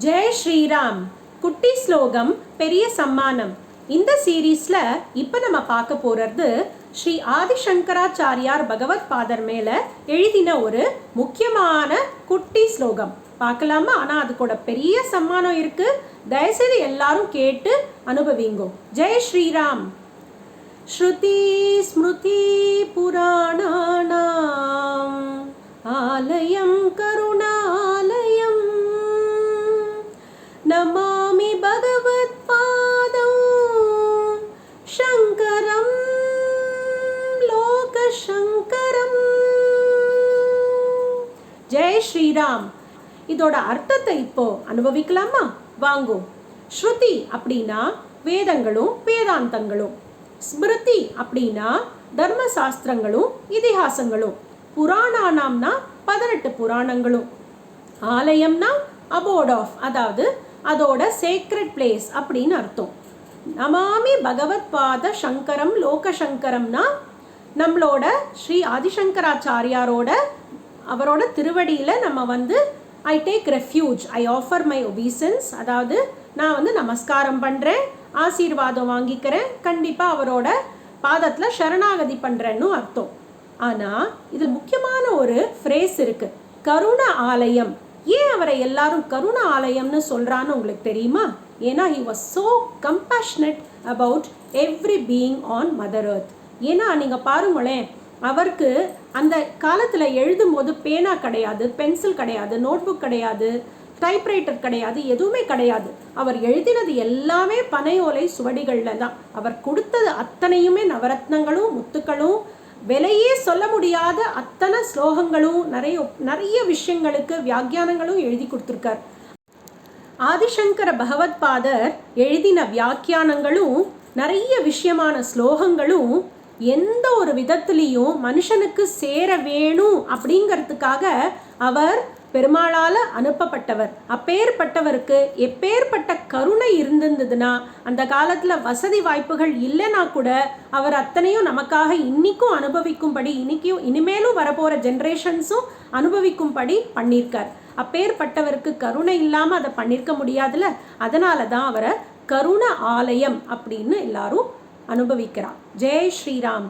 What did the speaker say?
ஜெய் ஸ்ரீராம். குட்டி ஸ்லோகம் பெரிய சம்மானம். இந்த சீரீஸில் இப்போ நம்ம பார்க்க போறது ஸ்ரீ ஆதிசங்கராச்சாரியார் பகவத் பாதர் மேல எழுதின ஒரு முக்கியமான குட்டி ஸ்லோகம். பார்க்கலாமா? ஆனால் கூட பெரிய சம்மானம் இருக்கு. தயவுசெய்து எல்லாரும் கேட்டு அனுபவிங்கோ. ஜெய் ஸ்ரீராம். ஸ்ருதி ஸ்மிருதி புராணான். ஜெய் ஸ்ரீராம். இதோட அர்த்தத்தை இப்போ அனுபவிக்கலாமா? வாங்கோ. ஸ்ருதி அப்படின்னா வேதங்களும் வேதாந்தங்களும். ஸ்மிருதி அப்படின்னா தர்ம சாஸ்திரங்களும் இதிகாசங்களும். புராணானாம்னா பதினெட்டு புராணங்களும். ஆலயம்னா அபோர்ட் ஆஃப் அதாவது அதோட சேக்ரெட் பிளேஸ் அப்படின்னு அர்த்தம். நமாமி பகவத் பாத சங்கரம் லோக சங்கரம்னா நம்மளோட ஸ்ரீ ஆதிசங்கராச்சாரியாரோட அவரோட திருவடியில் நம்ம வந்து I take refuge I offer my obeisances அதாவது நான் வந்து நமஸ்காரம் பண்ணுறேன் ஆசீர்வாதம் வாங்கிக்கிறேன் கண்டிப்பாக அவரோட பாதத்தில் சரணாகதி பண்ணுறேன்னு அர்த்தம். ஆனால் இது முக்கியமான ஒரு ஃப்ரேஸ் இருக்கு கருண ஆலயம். ஏன் அவரை எல்லாரும் கருண ஆலயம்னு சொல்கிறான்னு உங்களுக்கு தெரியுமா? ஏன்னா he was so compassionate about every being on mother earth ஏன்னா நீங்கள் பாருங்களேன் அவருக்கு அந்த காலத்தில் எழுதும் போது பேனா கிடையாது பென்சில் கிடையாது நோட்புக் கிடையாது டைப்ரைட்டர் கிடையாது எதுவுமே கிடையாது. அவர் எழுதினது எல்லாமே பனையோலை சுவடிகளில் தான். அவர் கொடுத்தது அத்தனையுமே நவரத்னங்களும் முத்துக்களும். விலையே சொல்ல முடியாத அத்தனை ஸ்லோகங்களும் நிறைய நிறைய விஷயங்களுக்கு வியாக்கியானங்களும் எழுதி கொடுத்துருக்கார். ஆதிசங்கர பகவத் பாதர் எழுதின வியாக்கியானங்களும் நிறைய விஷயமான ஸ்லோகங்களும் எந்த ஒரு விதத்துலேயும் மனுஷனுக்கு சேர வேணும் அப்படிங்கிறதுக்காக அவர் பெருமாளால் அனுப்பப்பட்டவர். அப்பேற்பட்டவருக்கு எப்பேற்பட்ட கருணை இருந்திருந்ததுன்னா அந்த காலத்தில் வசதி வாய்ப்புகள் இல்லைனா கூட அவர் அத்தனையும் நமக்காக இன்றைக்கும் அனுபவிக்கும்படி இன்னைக்கும் இனிமேலும் வரப்போகிற ஜென்ரேஷன்ஸும் அனுபவிக்கும்படி பண்ணியிருக்கார். அப்பேற்பட்டவருக்கு கருணை இல்லாமல் அதை பண்ணியிருக்க முடியாதுல்ல? அதனால தான் அவரை கருண ஆலயம் அப்படின்னு எல்லாரும் அனுபவிக்கிறார் ஜெய் ஸ்ரீராம்.